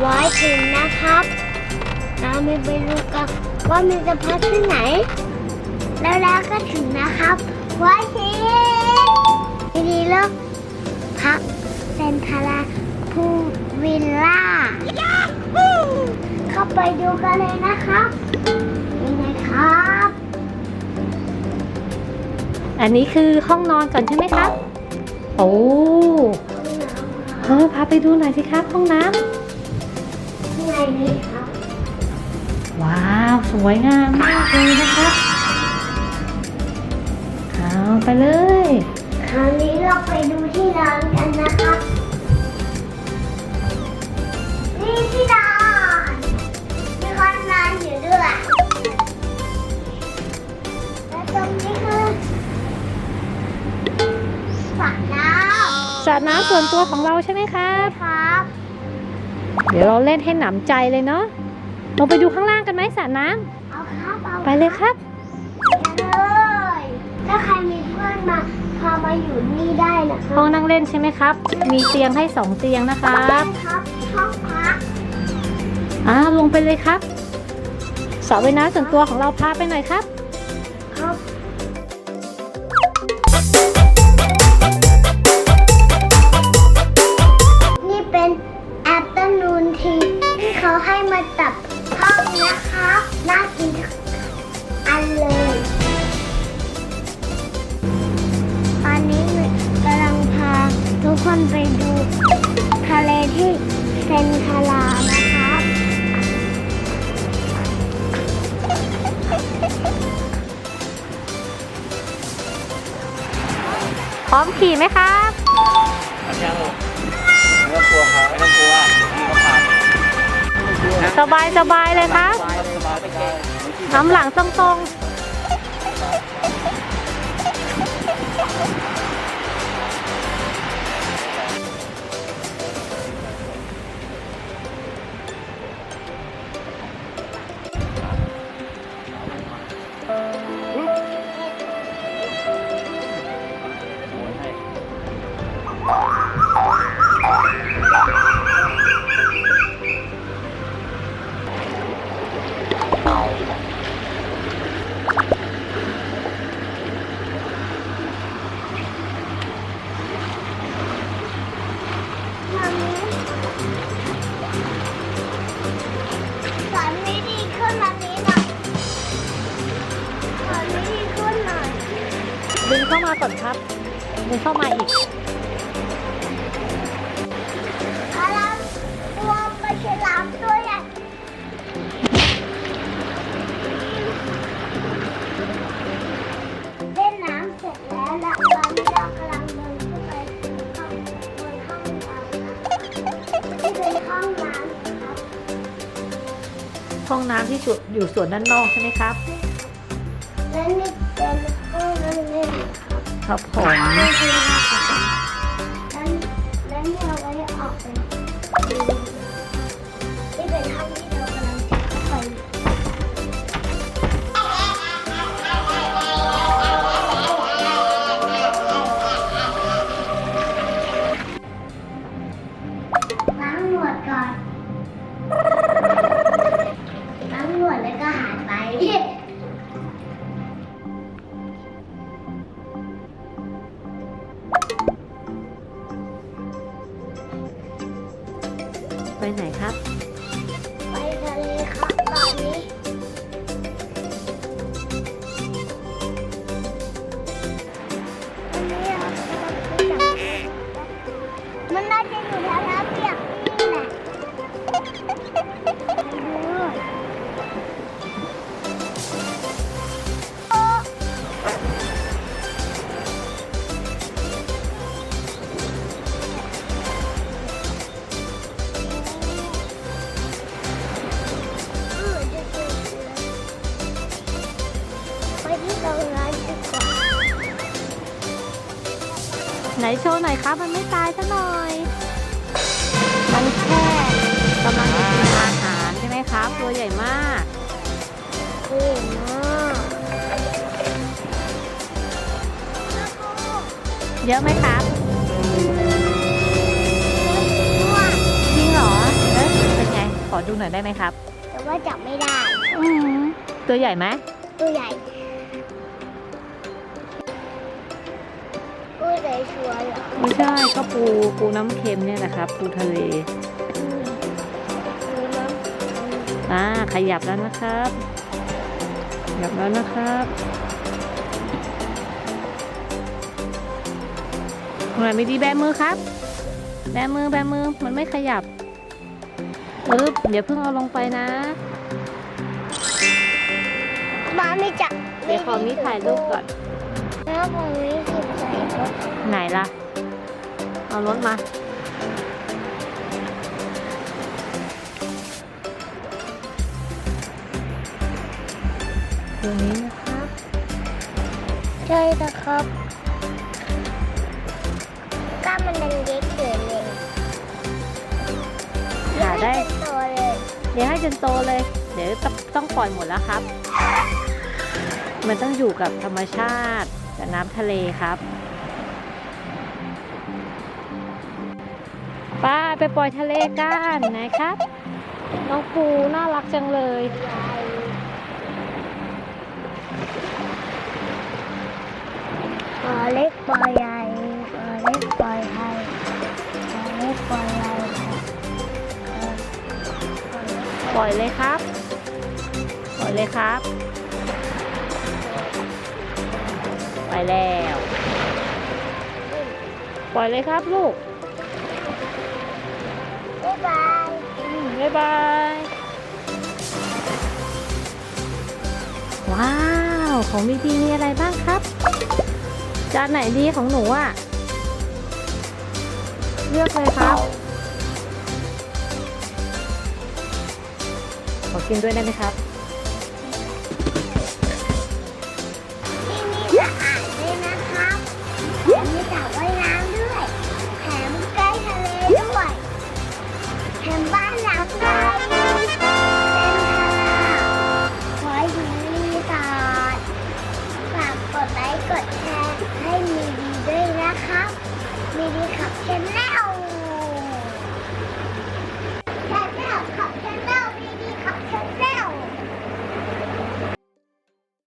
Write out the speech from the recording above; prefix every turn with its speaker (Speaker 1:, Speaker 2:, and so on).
Speaker 1: ไว้ถึงนะครับเราไม่ไปดูกันว่ามันจะพักที่ไหน แล้วแล้วก็ถึงนะครับ ไว้ถึงทีนี้เลิกพักเซนทาราพูวิลล่า เข้าไปดูกันเลยนะครับยังไงครับ
Speaker 2: อันนี้คือห้องนอนก่อนใช่ไหมครับ โอ้เออพาไปดูหน่อยสิครับห้องน้ำ
Speaker 1: ข้างในนี้ครับำ
Speaker 2: ว้าว สวยงามมากเลยนะครับเอาไปเลย
Speaker 1: คราวนี้เราไปดูที่นอนกันนะครับนี่ที่นอนมีคนนอนอยู่ด้วยและตรงนี้คือสระน้
Speaker 2: สระน้ำส่วนตัวของเราใช่ไหมครับำ
Speaker 1: ครับ
Speaker 2: เดี๋ยวเราเล่นให้หนำใจเลยเนาะลงไปดูข้างล่างกันไหมสระน้
Speaker 1: เอาครับเอาำ
Speaker 2: ไปเลยครับ
Speaker 1: ไปเลยถ้าใครมีเพื่อนมาพามาอยู่นี่ได้นะค
Speaker 2: ห้
Speaker 1: รั
Speaker 2: องนั่งเล่นใช่ไหมครับ มีเตียงให้สองเตียงนะครับ
Speaker 1: ครับห้องพัก
Speaker 2: อ่าลงไปเลยครับสระว่ายน้ำส่วนตัวของเราพาไปหน่อยครับ
Speaker 1: ครับ เขาให้มาตับห้องนะคะน่ากินทุกอันเลย ตอนนี้กำลังพาทุกคนไปดูทะเลที่เซนทารานะครับ
Speaker 2: พร้อมขี่ไหมครับ
Speaker 3: อันนี้ลูกไม่ต้องกลัวครับ
Speaker 2: บายสบายเลยครับน้ำหลังตรง
Speaker 3: โเข้า
Speaker 2: มาก่อนครับดึงเข้ามาอีก
Speaker 1: อาลามตัวปลาฉลามตัวใหญ่เล่นน้ำเสร็จแล้วแล้วตอนนี้เรากำลังเดินขึ้นไปห้องบนห้องเราที่เป็นห้องน้ำครับ
Speaker 2: ห้องน้ำที่สุดอยู่ส่วนด้านนอกใช่ไหมครับ
Speaker 1: และนี่ ครับ
Speaker 2: ผม
Speaker 1: แล้วนี่เอาไว้ออกไป ไปไห
Speaker 2: นครับ
Speaker 1: ไหน
Speaker 2: โชว์หน่อยครับ มันไม่ตายซะหน่อย มันแค่กำลังจะกินอาหารใช่ไหมครับ ตัวใหญ่มาก
Speaker 1: เก่งมาก
Speaker 2: เยอะไหมครับ
Speaker 1: ม่วง
Speaker 2: จริงเหรอเอ๊ะไปอดูหน่อยได้ไหมครับ
Speaker 1: แต่ว่าจับไม่ได้
Speaker 2: อืมตัวใหญ่ไหม
Speaker 1: ตัวใหญ่ ใหญ่ชัวร์เหรอ
Speaker 2: ไม่ใช่ก็ปูปูน้ำเค็มเนี่ยแหละครับปูทะเล
Speaker 1: อืมดูน้
Speaker 2: อ่าขยับแล้วนะครับขยับแล้วนะครับหน่อยไม่ดีแบมือครับ แบมือแบมือมันไม่ขยับปึ๊บเดี๋ยวเพิ่งเอาลงไปนะำ
Speaker 1: บ้าไม่จับ
Speaker 2: เดี๋ยวขอมีถ่ายรูปก่อน
Speaker 1: แล้วผมไม่คิดใส่รถ
Speaker 2: ไหนล่ะ เอารถมาตัวนี้นะครับ
Speaker 1: ใช่นะครับกล้ามมันดังเย็กเกินเลย
Speaker 2: หาได้
Speaker 1: ยังม่เป็นตัวเลย
Speaker 2: เดี๋ยวให้จนโตเลย เดี๋ยวต้องต้องปล่อยหมดแล้วครับ มันต้องอยู่กับธรรมชาติกับน้ำทะเลครับ ป้าไปปล่อยทะเลกันนะครับ น้องปูน่ารักจังเลย
Speaker 1: ปลาเล็กปลาใหญ่ปลาเล็กปลาไทยปลาเล็กปลาใหญ่
Speaker 2: ปล่อยเลยครับ ปล่อยเลยครับไปแล้ว ปล่อยเลยครับลูก
Speaker 1: บ๊ายบาย
Speaker 2: ว้าว ของมีดีมีอะไรบ้างครับ จานไหนดีของหนูอะเลือกเลยครับ ขอกินด้วยได้ไหมครับ